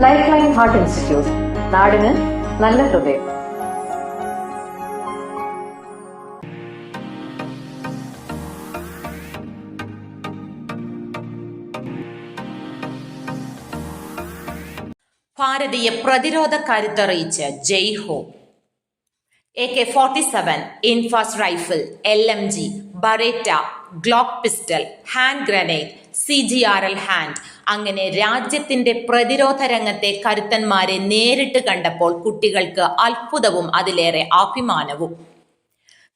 Life line heart institute നാടിന് നല്ല ഹൃദയം. ഭാരതീയ പ്രതിരോധ കരുത്തറിയിച്ച് Jai Ho. A K forty seven INSAS rifle L M G Beretta Glock pistol hand grenade C G R L hand. അങ്ങനെ രാജ്യത്തിന്റെ പ്രതിരോധ രംഗത്തെ കരുത്തന്മാരെ നേരിട്ട് കണ്ടപ്പോൾ കുട്ടികൾക്ക് അത്ഭുതവും അതിലേറെ അഭിമാനവും.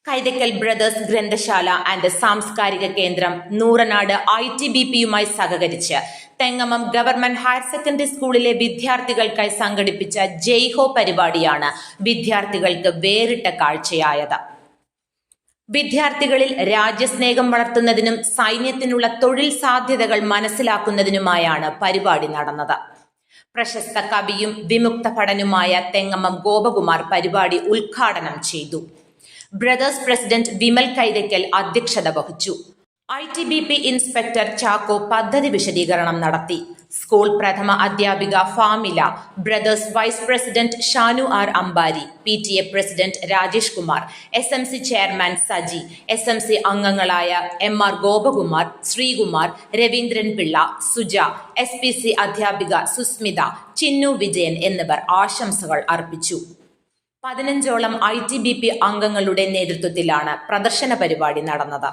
കൈതക്കൽ ബ്രദേഴ്സ് ഗ്രന്ഥശാല ആൻഡ് സാംസ്കാരിക കേന്ദ്രം നൂറനാട് ഐ ടി ബി പിയുമായി സഹകരിച്ച് തെങ്ങമം ഗവൺമെന്റ് ഹയർ സെക്കൻഡറി സ്കൂളിലെ വിദ്യാർത്ഥികൾക്കായി സംഘടിപ്പിച്ച ജയ്ഹോ പരിപാടിയാണ് വിദ്യാർത്ഥികൾക്ക് വേറിട്ട കാഴ്ചയായത്. വിദ്യാർത്ഥികളിൽ രാജ്യസ്നേഹം വളർത്തുന്നതിനും സൈന്യത്തിനുള്ള തൊഴിൽ സാധ്യതകൾ മനസ്സിലാക്കുന്നതിനുമായാണ് പരിപാടി നടന്നത്. പ്രശസ്ത കവിയും വിമുക്ത ഭടനുമായ തെങ്ങമ്മം ഗോപകുമാർ പരിപാടി ഉദ്ഘാടനം ചെയ്തു. ബ്രദേഴ്സ് പ്രസിഡന്റ് വിമൽ കൈതയ്ക്കൽ അധ്യക്ഷത വഹിച്ചു. I T B P inspector Chacko പദ്ധതി വിശദീകരണം നടത്തി. സ്കൂൾ പ്രഥമ അധ്യാപിക Famila brothers vice president Shanu R Ambari P T A president Rajesh Kumar S M C chairman Saji S M C അംഗങ്ങളായ M R Gopakumar Sreekumar Raveendran Pillai Suja S P C അധ്യാപിക സുസ്മിത ചിന്നു വിജയൻ എന്നിവർ ആശംസകൾ അർപ്പിച്ചു. പതിനഞ്ചോളം I T B P അംഗങ്ങളുടെ നേതൃത്വത്തിലാണ് പ്രദർശന പരിപാടി നടന്നത്.